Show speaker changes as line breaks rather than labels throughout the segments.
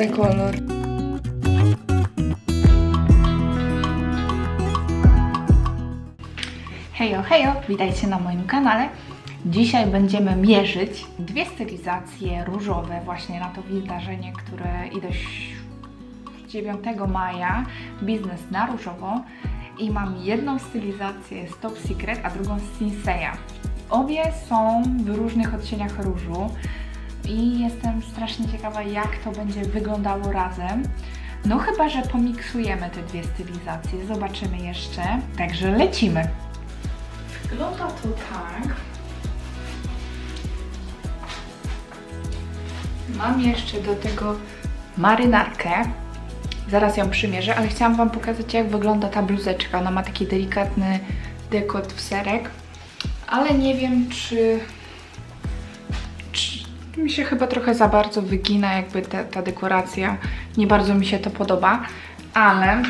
Cudny kolor. Hejo, hejo, witajcie na moim kanale. Dzisiaj będziemy mierzyć dwie stylizacje różowe właśnie na to wydarzenie, które idę ś- 9 maja, biznes na różowo i mam jedną stylizację z Top Secret, a drugą z Sinseya. Obie są w różnych odcieniach różu i jestem strasznie ciekawa, jak to będzie wyglądało razem. No chyba, że pomiksujemy te dwie stylizacje, zobaczymy jeszcze. Także lecimy. Wygląda to tak. Mam jeszcze do tego marynarkę. Zaraz ją przymierzę, ale chciałam Wam pokazać, jak wygląda ta bluzeczka. Ona ma taki delikatny dekot w serek, ale nie wiem, czy, czy mi się chyba trochę za bardzo wygina, jakby ta, ta dekoracja. Nie bardzo mi się to podoba, ale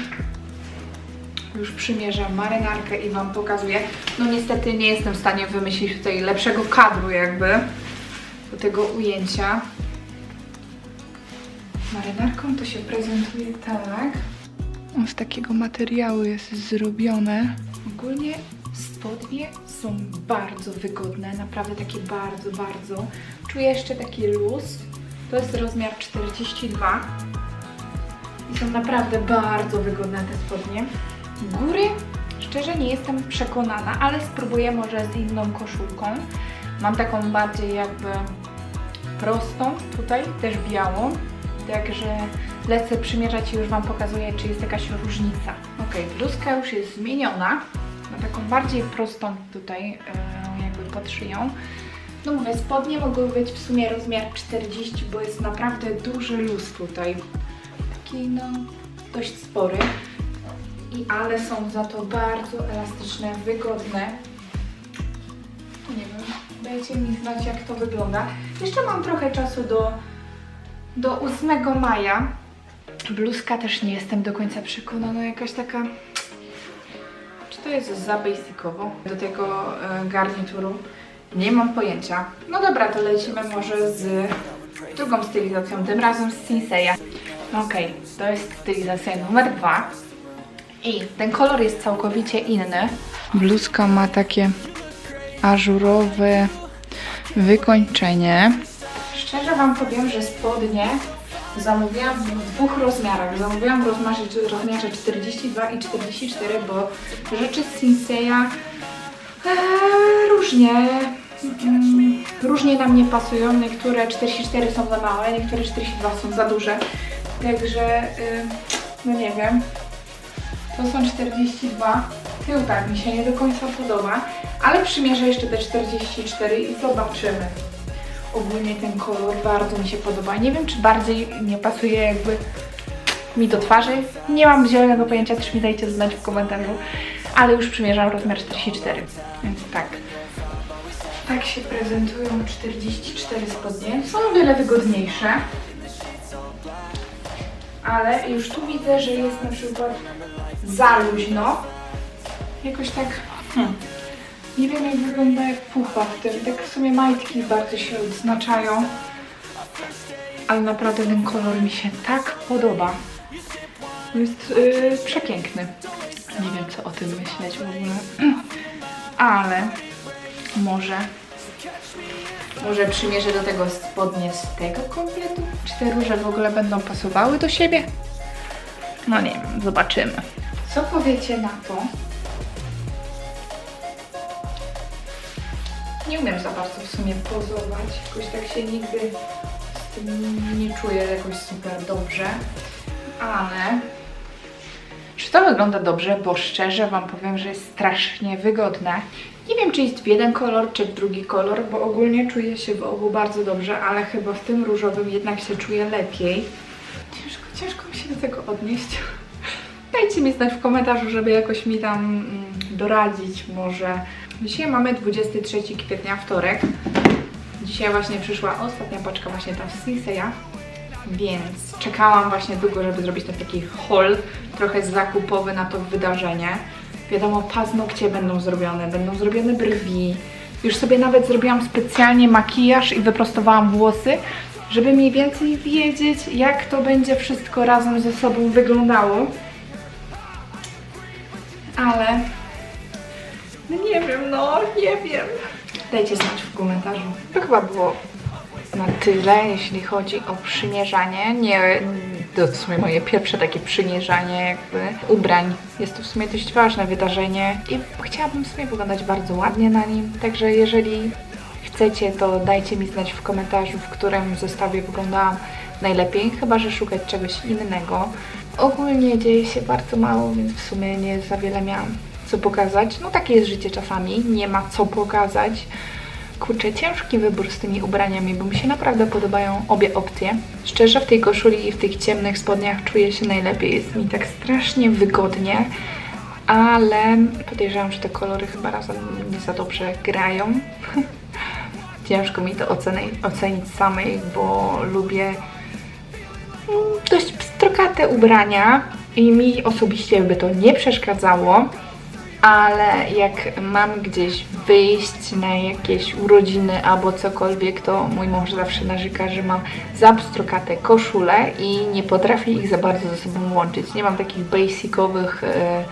już przymierzam marynarkę i Wam pokazuję. No niestety nie jestem w stanie wymyślić tutaj lepszego kadru jakby do tego ujęcia. Marynarką to się prezentuje tak. Z takiego materiału jest zrobione. Ogólnie spodnie są bardzo wygodne, naprawdę takie bardzo, bardzo. Czuję jeszcze taki luz. To jest rozmiar 42. I są naprawdę bardzo wygodne te spodnie. Góry, szczerze nie jestem przekonana, ale spróbuję może z inną koszulką. Mam taką bardziej jakby prostą tutaj, też białą. Także lecę przymierzać i już Wam pokazuję, czy jest jakaś różnica. Ok, bluzka już jest zmieniona na taką bardziej prostą tutaj, e, jakby pod szyją. No mówię, spodnie mogły być w sumie rozmiar 40, bo jest naprawdę duży luz tutaj. Taki no, dość spory. I ale są za to bardzo elastyczne, wygodne. Nie wiem, dajcie mi znać jak to wygląda. Jeszcze mam trochę czasu do, do 8 maja. Bluzka też nie jestem do końca przekonana, jakaś taka... Czy to jest za basicowo do tego e, garnituru? Nie mam pojęcia. No dobra, to lecimy może z drugą stylizacją, tym razem z Sinseya. Okej, to jest stylizacja numer dwa. I ten kolor jest całkowicie inny. Bluzka ma takie ażurowe wykończenie. Szczerze Wam powiem, że spodnie zamówiłam w dwóch rozmiarach. Zamówiłam w rozmiarze, rozmiarze 42 i 44, bo rzeczy z Sinseya e, różnie, różnie na mnie pasują. Niektóre 44 są za małe, niektóre 42 są za duże. Także, y, no nie wiem. To są 42. Tył tak mi się nie do końca podoba, ale przymierzę jeszcze te 44 i zobaczymy. Ogólnie ten kolor bardzo mi się podoba. Nie wiem, czy bardziej nie pasuje jakby mi do twarzy. Nie mam zielonego pojęcia, też mi dajcie znać w komentarzu. Ale już przymierzam rozmiar 44, więc tak. Tak się prezentują 44 spodnie. Są o wiele wygodniejsze. Ale już tu widzę, że jest na przykład za luźno. Jakoś tak. Hmm. Nie wiem jak wygląda jak pucha w tym. Tak w sumie majtki bardzo się odznaczają. Ale naprawdę ten kolor mi się tak podoba. Jest yy, przepiękny. Nie wiem co o tym myśleć w ogóle. Ale może może przymierzę do tego spodnie z tego kompletu? Czy te róże w ogóle będą pasowały do siebie? No nie wiem, zobaczymy. Co powiecie na to? Nie umiem za bardzo w sumie pozować. Jakoś tak się nigdy z tym nie czuję jakoś super dobrze. Ale czy to wygląda dobrze? Bo szczerze Wam powiem, że jest strasznie wygodne. Nie wiem, czy jest w jeden kolor, czy w drugi kolor, bo ogólnie czuję się w obu bardzo dobrze, ale chyba w tym różowym jednak się czuję lepiej. Ciężko, ciężko mi się do tego odnieść. Dajcie mi znać w komentarzu, żeby jakoś mi tam mm, doradzić może. Dzisiaj mamy 23 kwietnia, wtorek. Dzisiaj właśnie przyszła ostatnia paczka właśnie tam z Sinseya. Więc czekałam właśnie długo, żeby zrobić ten taki haul, trochę zakupowy na to wydarzenie. Wiadomo, paznokcie będą zrobione, będą zrobione brwi. Już sobie nawet zrobiłam specjalnie makijaż i wyprostowałam włosy, żeby mniej więcej wiedzieć, jak to będzie wszystko razem ze sobą wyglądało. Ale no nie wiem, no nie wiem. Dajcie znać w komentarzu. To chyba było na tyle, jeśli chodzi o przymierzanie. Nie, to w sumie moje pierwsze takie przymierzanie jakby ubrań. Jest to w sumie dość ważne wydarzenie i chciałabym sobie wyglądać bardzo ładnie na nim. Także jeżeli chcecie, to dajcie mi znać w komentarzu, w którym zestawie wyglądałam najlepiej, chyba że szukać czegoś innego. Ogólnie dzieje się bardzo mało, więc w sumie nie za wiele miałam co pokazać. No takie jest życie czasami, nie ma co pokazać. Kurczę, ciężki wybór z tymi ubraniami, bo mi się naprawdę podobają obie opcje. Szczerze w tej koszuli i w tych ciemnych spodniach czuję się najlepiej. Jest mi tak strasznie wygodnie, ale podejrzewam, że te kolory chyba razem nie za dobrze grają. Ciężko mi to ocenić, ocenić samej, bo lubię mm, dość pstrokate ubrania i mi osobiście by to nie przeszkadzało ale jak mam gdzieś wyjść na jakieś urodziny albo cokolwiek, to mój mąż zawsze narzeka, że mam zapstrokate koszule i nie potrafię ich za bardzo ze sobą łączyć. Nie mam takich basicowych e,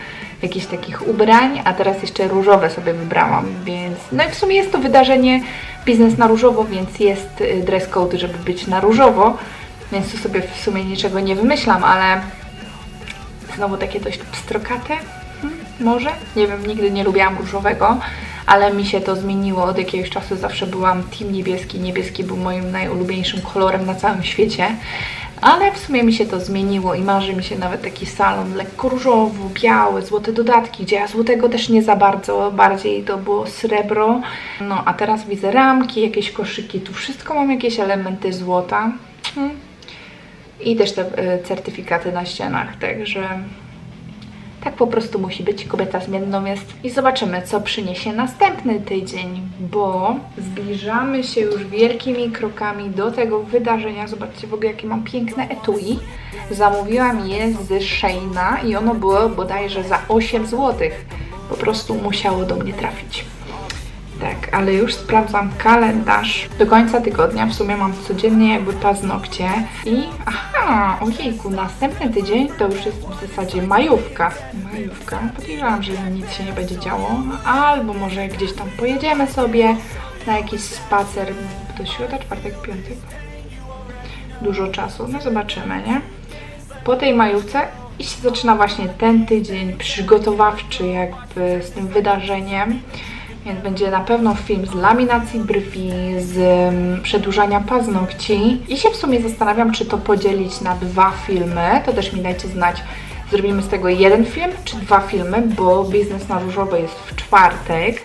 jakichś takich ubrań, a teraz jeszcze różowe sobie wybrałam, więc no i w sumie jest to wydarzenie biznes na różowo, więc jest e, dress code, żeby być na różowo, więc tu sobie w sumie niczego nie wymyślam, ale znowu takie dość pstrokate, może? Nie wiem, nigdy nie lubiłam różowego, ale mi się to zmieniło od jakiegoś czasu. Zawsze byłam team niebieski. Niebieski był moim najulubieńszym kolorem na całym świecie. Ale w sumie mi się to zmieniło i marzy mi się nawet taki salon lekko różowy, biały, złote dodatki, gdzie ja złotego też nie za bardzo, bardziej to było srebro. No a teraz widzę ramki, jakieś koszyki, tu wszystko mam jakieś elementy złota. Hmm. I też te y, certyfikaty na ścianach, także tak po prostu musi być, kobieta zmienną jest. I zobaczymy, co przyniesie następny tydzień, bo zbliżamy się już wielkimi krokami do tego wydarzenia. Zobaczcie w ogóle, jakie mam piękne etui. Zamówiłam je z Sheina i ono było bodajże za 8 zł. Po prostu musiało do mnie trafić. Tak, ale już sprawdzam kalendarz. Do końca tygodnia w sumie mam codziennie jakby paznokcie i aha, ojejku, następny tydzień to już jest w zasadzie majówka. Majówka, podejrzewam, że nic się nie będzie działo, albo może gdzieś tam pojedziemy sobie na jakiś spacer. To środa, czwartek, piątek. Dużo czasu, no zobaczymy, nie? Po tej majówce i się zaczyna właśnie ten tydzień przygotowawczy jakby z tym wydarzeniem. Więc będzie na pewno film z laminacji brwi, z um, przedłużania paznokci. I się w sumie zastanawiam, czy to podzielić na dwa filmy. To też mi dajcie znać. Zrobimy z tego jeden film, czy dwa filmy, bo biznes na różowo jest w czwartek.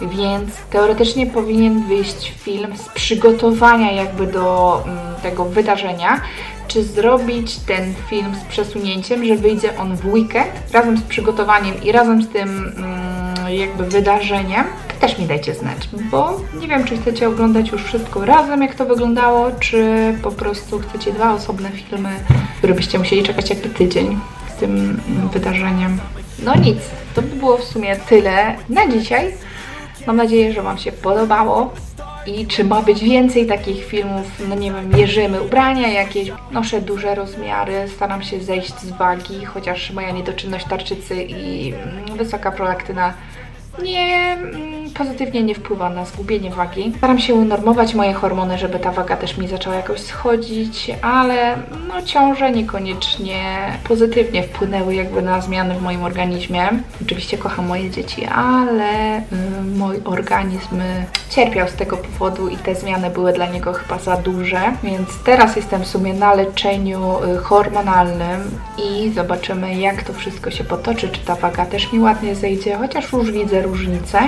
Więc teoretycznie powinien wyjść film z przygotowania jakby do um, tego wydarzenia, czy zrobić ten film z przesunięciem, że wyjdzie on w weekend razem z przygotowaniem i razem z tym um, jakby wydarzeniem. Też mi dajcie znać, bo nie wiem, czy chcecie oglądać już wszystko razem, jak to wyglądało, czy po prostu chcecie dwa osobne filmy, które byście musieli czekać jakby tydzień z tym wydarzeniem. No nic, to by było w sumie tyle na dzisiaj. Mam nadzieję, że Wam się podobało. I czy ma być więcej takich filmów, no nie wiem, mierzymy ubrania jakieś, noszę duże rozmiary, staram się zejść z wagi, chociaż moja niedoczynność tarczycy i wysoka prolaktyna nie mm, pozytywnie nie wpływa na zgubienie wagi. Staram się unormować moje hormony, żeby ta waga też mi zaczęła jakoś schodzić, ale no ciąże niekoniecznie pozytywnie wpłynęły jakby na zmiany w moim organizmie. Oczywiście kocham moje dzieci, ale y, mój organizm cierpiał z tego powodu i te zmiany były dla niego chyba za duże, więc teraz jestem w sumie na leczeniu y, hormonalnym i zobaczymy jak to wszystko się potoczy, czy ta waga też mi ładnie zejdzie, chociaż już widzę różnice.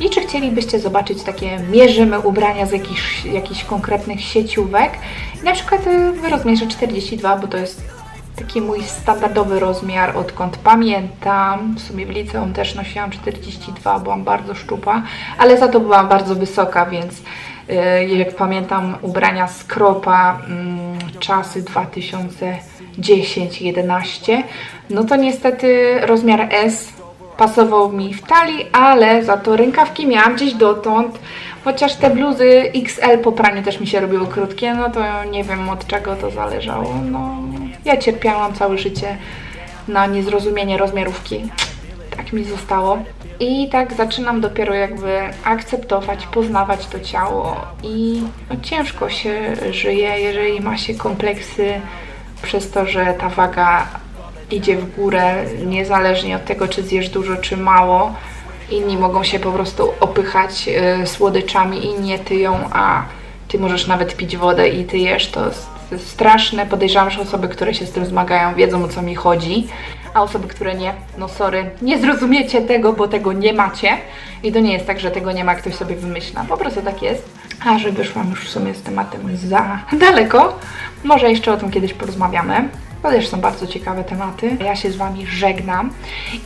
I czy chcielibyście zobaczyć takie mierzymy ubrania z jakichś, jakichś konkretnych sieciówek? Na przykład y, w rozmiarze 42, bo to jest taki mój standardowy rozmiar, odkąd pamiętam. W sumie w liceum też nosiłam 42, byłam bardzo szczupła, ale za to byłam bardzo wysoka, więc y, jak pamiętam ubrania z kropa mm, czasy 2010-11, no to niestety rozmiar S pasował mi w talii, ale za to rękawki miałam gdzieś dotąd, Chociaż te bluzy XL po praniu też mi się robiły krótkie, no to nie wiem od czego to zależało. No, ja cierpiałam całe życie na niezrozumienie rozmiarówki. Tak mi zostało. I tak zaczynam dopiero jakby akceptować, poznawać to ciało i no, ciężko się żyje, jeżeli ma się kompleksy przez to, że ta waga idzie w górę, niezależnie od tego, czy zjesz dużo, czy mało. Inni mogą się po prostu opychać y, słodyczami i nie tyją, a ty możesz nawet pić wodę i ty jesz. To jest to jest straszne. Podejrzewam, że osoby, które się z tym zmagają, wiedzą o co mi chodzi, a osoby, które nie, no sorry, nie zrozumiecie tego, bo tego nie macie. I to nie jest tak, że tego nie ma, ktoś sobie wymyśla. Po prostu tak jest. A że wyszłam już w sumie z tematem za daleko, może jeszcze o tym kiedyś porozmawiamy. To też są bardzo ciekawe tematy. Ja się z Wami żegnam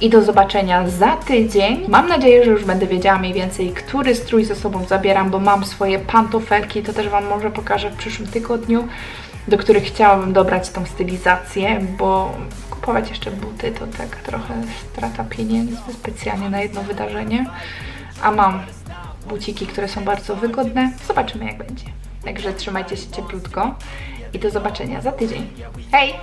i do zobaczenia za tydzień. Mam nadzieję, że już będę wiedziała mniej więcej, który strój ze sobą zabieram, bo mam swoje pantofelki, to też Wam może pokażę w przyszłym tygodniu, do których chciałabym dobrać tą stylizację, bo kupować jeszcze buty to tak trochę strata pieniędzy specjalnie na jedno wydarzenie. A mam buciki, które są bardzo wygodne. Zobaczymy jak będzie. Także trzymajcie się cieplutko i do zobaczenia za tydzień. Hej!